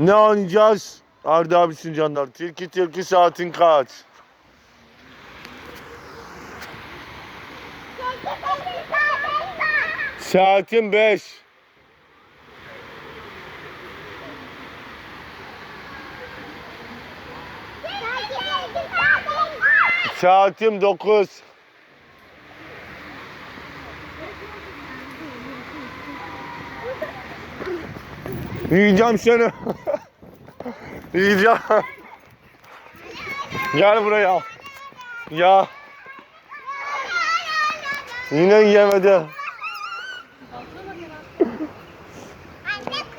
Ne oynayacağız? Arda abisin canlar. Tilki tilki saatin kaç? Saatin 5. Saatim 9. Yiyeceğim seni. Yiyeceğim. Gel buraya. Ya. Yine yemedi.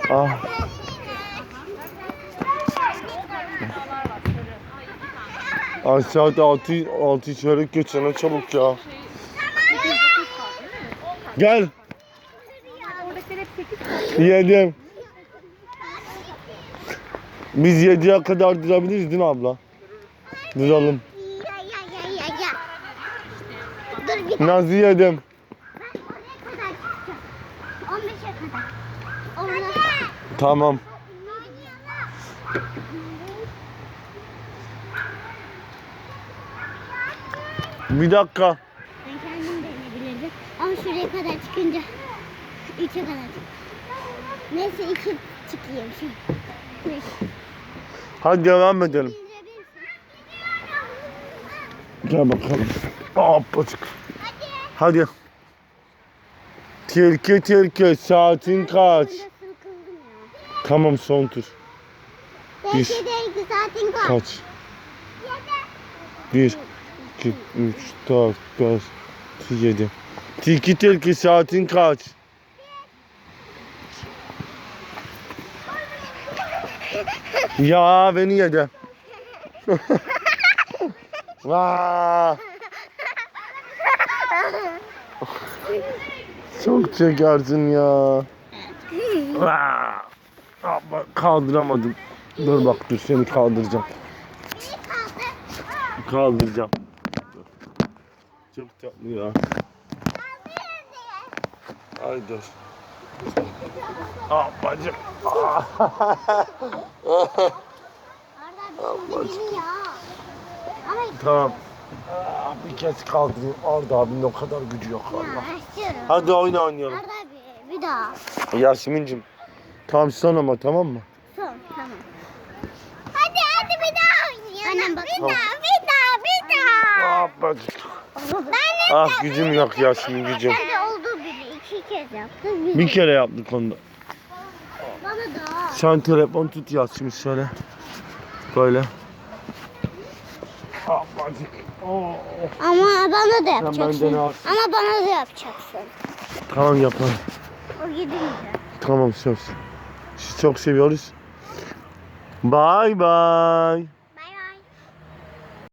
Ah. Ay saat 6 6 çeyrek geçene çabuk ya. Gel. Oradakiler hep 8 Yedim. Biz 7'ye kadar durabiliriz değil mi abla? Duralım. Ya ya ya ya ya. Dur bir Nazlı yedim. ben oraya kadar çıkacağım. 15'e kadar. Orada. Tamam. Bir dakika. Ben kendim deneyebilirdim. Ama şuraya kadar çıkınca 3'e kadar çık. Neyse 2 çıkayım şimdi. Beş. Hadi devam edelim. Gel bakalım. Hoppacık. Hadi. Tilki tilki saatin kaç? Tamam son tur. Bir. Belki de 2 saatin kaç? Kaç? 1, 2, 3, 4, 5, 6, 7. Tilki tilki saatin kaç? Ya beni yedi. Vaa! Çok çekersin ya. Vaa! Ama kaldıramadım. Dur bak dur seni kaldıracağım. Kaldıracağım. Çok tatlı ya. Ay dur. Ablacım. Arda bir şey tamam. Aa, bir kez kaldırayım. Arda abinin o kadar gücü yok Allah. Hadi oyna oynayalım. Arda bir, bir daha. Yasmin'cim. Tam son ama tamam mı? Son tamam. Hadi hadi bir daha oynayalım. Annem bak. Bir Tamam. daha bir daha bir daha. Ablacım. Ben Ah gücüm yok Yasmin gücüm. Hadi oldu bile iki kez yaptım. Bir, kere yaptık onu da. Bana da. Sen telefon tut Yasmin şöyle. Böyle. Ablacık. Oo. Ama bana da yapacaksın. benden. Ama bana da yapacaksın. Tamam yapalım. O gidince. Tamam söz. Sizi çok seviyoruz. Bye bye.